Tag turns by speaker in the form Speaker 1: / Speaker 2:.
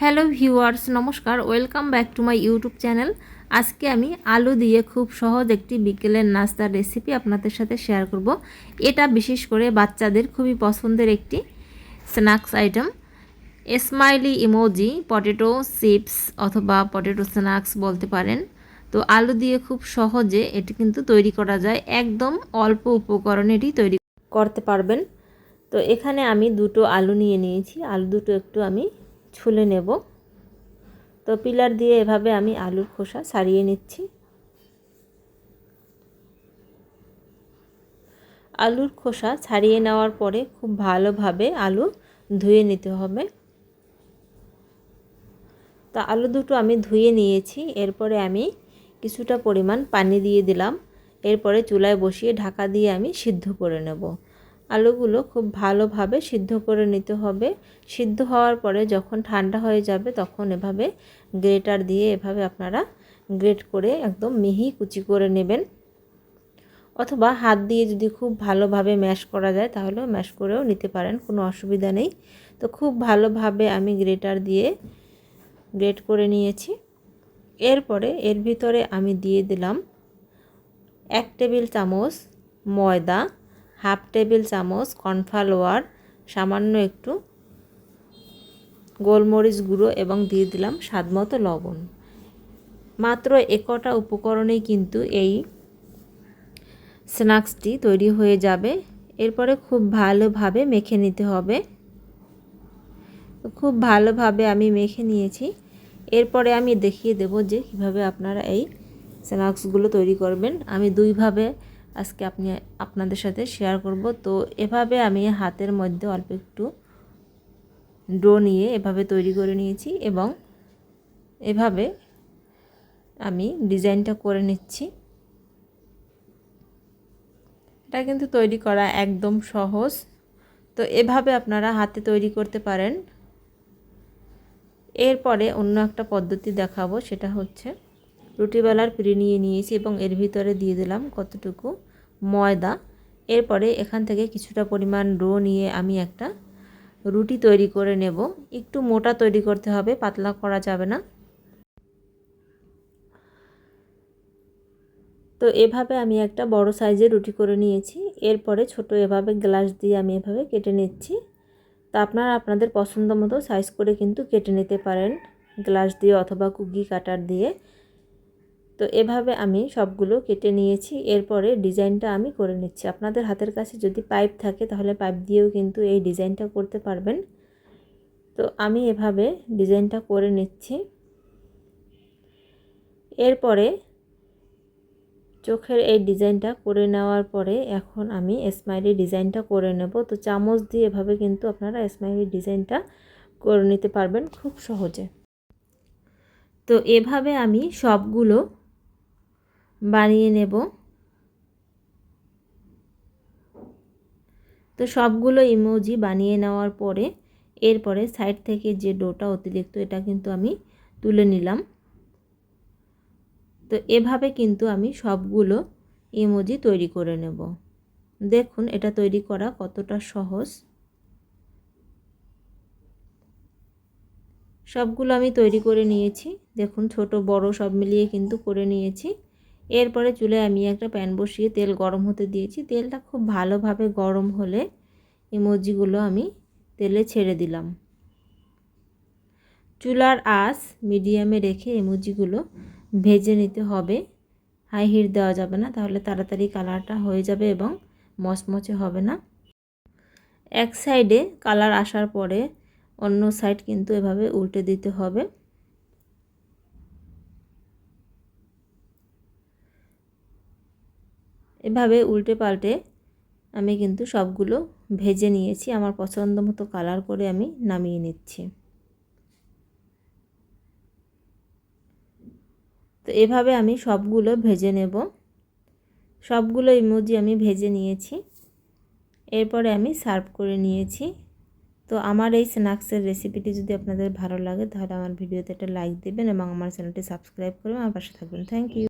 Speaker 1: Hello viewers, নমস্কার, welcome back to my YouTube channel. আজকে আমি আলু দিয়ে খুব সহজ একটি বিকেলের নাস্তার রেসিপি আপনাদের সাথে শেয়ার করব। এটা বিশেষ করে বাচ্চাদের খুবই পছন্দের একটি snacks item. Smiley emoji, potato chips অথবা পটেটো স্ন্যাক্স বলতে পারেন। তো আলু দিয়ে খুব সহজে এটি কিন্তু তৈরি করা যায়। একদম অল্প উপকরণে এটি তৈরি করতে পারবেন। তো এখানে আমি দুটো আলু নিয়ে নিয়েছি। আলু দুটো একটু আমি ছুলে নেব। তো পিলার দিয়ে এভাবে আমি আলুর খোসা সারিয়ে নিচ্ছি। আলুর খোসা ছাড়িয়ে নেওয়ার পরে খুব ভালোভাবে আলু ধুয়ে নিতে হবে। তা আলু দুটো আমি ধুয়ে নিয়েছি, এরপরে আমি কিছুটা পরিমাণ পানি দিয়ে দিলাম। এরপরে চুলায় বসিয়ে ঢাকা দিয়ে আমি সিদ্ধ করে নেব। আলুগুলো খুব ভালোভাবে সিদ্ধ করে নিতে হবে। সিদ্ধ হওয়ার পরে যখন ঠান্ডা হয়ে যাবে তখন এভাবে গ্রেটার দিয়ে এভাবে আপনারা গ্রেট করে একদম মিহি কুচি করে নেবেন। অথবা হাত দিয়ে যদি খুব ভালোভাবে ম্যাশ করা যায় তাহলে ম্যাশ করেও নিতে পারেন, কোনো অসুবিধা নেই। তো খুব ভালোভাবে আমি গ্রেটার দিয়ে গ্রেট করে নিয়েছি। এরপরে এর ভিতরে আমি দিয়ে দিলাম এক টেবিল চামচ ময়দা। হাফ টেবিল চামচ কর্নফ্লাওয়ার, সামান্য একটু গোলমরিচ গুঁড়ো এবং দিয়ে দিলাম স্বাদমতো লবণ। মাত্র একটা উপকরণেই কিন্তু এই স্ন্যাক্সটি তৈরি হয়ে যাবে। এরপরে খুব ভালোভাবে মেখে নিতে হবে। খুব ভালোভাবে আমি মেখে নিয়েছি। এরপরে আমি দেখিয়ে দেব যে কীভাবে আপনারা এই স্ন্যাক্সগুলো তৈরি করবেন। আমি দুইভাবে আজকে আপনি আপনাদের সাথে শেয়ার করব। তো এভাবে আমি হাতের মধ্যে অল্প একটু ডো নিয়ে এভাবে তৈরি করে নিয়েছি এবং এভাবে আমি ডিজাইনটা করে নিচ্ছি। এটা কিন্তু তৈরি করা একদম সহজ। তো এভাবে আপনারা হাতে তৈরি করতে পারেন। এরপরে অন্য একটা পদ্ধতি দেখাবো, সেটা হচ্ছে রুটিবেলার পিড়ি নিয়ে নিয়েছি এবং এর ভিতরে দিয়ে দিলাম কতটুকু ময়দা। এরপরে এখান থেকে কিছুটা পরিমাণ ডো নিয়ে আমি একটা রুটি তৈরি করে নেব। একটু মোটা তৈরি করতে হবে, পাতলা করা যাবে না। তো এভাবে আমি একটা বড় সাইজের রুটি করে নিয়েছি। এরপরে ছোট এভাবে গ্লাস দিয়ে আমি এভাবে কেটে নিচ্ছি। তা আপনারা আপনাদের পছন্দ মতো সাইজ করে কিন্তু কেটে নিতে পারেন। গ্লাস দিয়ে অথবা কুকি কাটার দিয়ে। তো এভাবে আমি সবগুলো কেটে নিয়েছি। এরপরে ডিজাইনটা আমি করে নিচ্ছি। আপনাদের হাতের কাছে যদি পাইপ থাকে, তাহলে পাইপ দিয়েও কিন্তু এই ডিজাইনটা করতে পারবেন। তো আমি এভাবে ডিজাইনটা করে নিচ্ছি। এরপরে চোখের এই ডিজাইনটা করে নেওয়ার পরে এখন আমি স্মাইলি ডিজাইনটা করে নেব। তো চামচ দিয়ে এভাবে কিন্তু আপনারা স্মাইলি ডিজাইনটা করে নিতে পারবেন খুব সহজে। তো এভাবে আমি সবগুলো বানিয়ে নেব। তো সবগুলো ইমোজি বানিয়ে নেওয়ার পরে, এরপরে সাইড থেকে যে ডোটা অতিরিক্ত, এটা কিন্তু আমি তুলে নিলাম। তো এভাবে কিন্তু আমি সবগুলো ইমোজি তৈরি করে নেব। দেখুন, এটা তৈরি করা কতটা সহজ। সবগুলো আমি তৈরি করে নিয়েছি। দেখুন, ছোট, বড় সব মিলিয়ে কিন্তু করে নিয়েছি। এরপরে চুলে আমি একটা প্যান বসিয়ে তেল গরম হতে দিয়েছি। তেলটা খুব ভালোভাবে গরম হলে ইমোজিগুলো আমি তেলে ছেড়ে দিলাম। চুলার আঁচ মিডিয়ামে রেখে ইমোজিগুলো ভেজে নিতে হবে। হাই হিট দেওয়া যাবে না, তাহলে তাড়াতাড়ি কালারটা হয়ে যাবে এবং মচমচে হবে না। এক সাইডে কালার আসার পরে অন্য সাইড কিন্তু এভাবে উল্টে দিতে হবে। এভাবে উল্টে পাল্টে আমি কিন্তু সবগুলো ভেজে নিয়েছি। আমার পছন্দ মতো কালার করে আমি নামিয়ে নিচ্ছি। তো এভাবে আমি সবগুলো ভেজে নেব। সবগুলো ইমোজি আমি ভেজে নিয়েছি। এরপরে আমি সার্ভ করে নিয়েছি। তো আমার এই স্ন্যাক্সের রেসিপিটি যদি আপনাদের ভালো লাগে, তাহলে আমার ভিডিওতে একটা লাইক দেবেন এবং আমার চ্যানেলটি সাবস্ক্রাইব করে আমার পাশে থাকবেন। Thank you